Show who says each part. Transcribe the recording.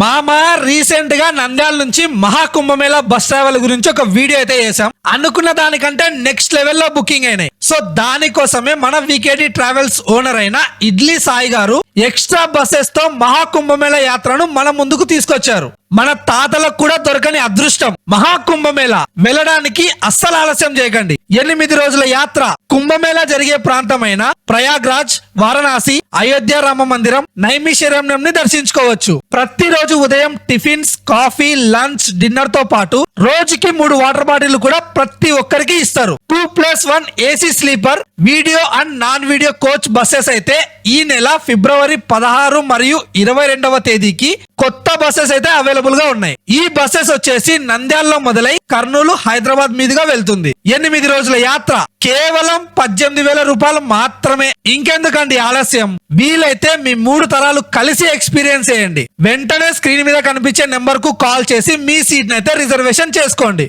Speaker 1: మామ రీసెంట్గా నంద్యాల నుంచి మహాకుంభమేళా బస్ ట్రావెల్ గురించి ఒక వీడియో అయితే చేసాం అనుకున్న దానికంటే నెక్స్ట్ లెవెల్లో బుకింగ్ అయినాయి. సో దానికోసమే మన వికేటి ట్రావెల్స్ ఓనర్ అయిన ఇడ్లీ సాయి గారు ఎక్స్ట్రా బస్సెస్తో మహాకుంభమేళ యాత్రను మన ముందుకు తీసుకొచ్చారు. మన తాతలకు కూడా దొరకని అదృష్టం. మహాకుంభమేళ. వెళ్ళడానికి అస్సలు ఆలస్యం చేయకండి. ఎనిమిది రోజుల యాత్ర. కుంభమేళా జరిగే ప్రాంతమైన ప్రయాగ్రాజ్ వారణాసి అయోధ్య రామ మందిరం నైమిషరణం ని దర్శించుకోవచ్చు. ప్రతిరోజు ఉదయం టిఫిన్స్ కాఫీ లంచ్ డిన్నర్తో పాటు రోజుకి మూడు వాటర్ బాటిల్ కూడా ప్రతి ఒక్కరికి ఇస్తారు. Two plus one AC sleeper video and non video coach buses అయితే ఈ నెల ఫిబ్రవరి పదహారు మరియు ఇరవై రెండవ తేదీకి కొత్త బస్సెస్ అయితే అవైలబుల్గా ఉన్నాయి. ఈ బస్సెస్ వచ్చేసి నంద్యాలలో మొదలై కర్నూలు హైదరాబాద్ మీదుగా వెళ్తుంది. ఎనిమిది రోజుల యాత్ర కేవలం పద్దెనిమిది వేల రూపాయలు మాత్రమే. ఇంకెందుకండి ఆలస్యం? వీలైతే మీ మూడు తరాలు కలిసి ఎక్స్పీరియన్స్ చేయండి. వెంటనే స్క్రీన్ మీద కనిపించే నెంబర్కు కాల్ చేసి మీ సీట్ అయితే రిజర్వేషన్ చేసుకోండి.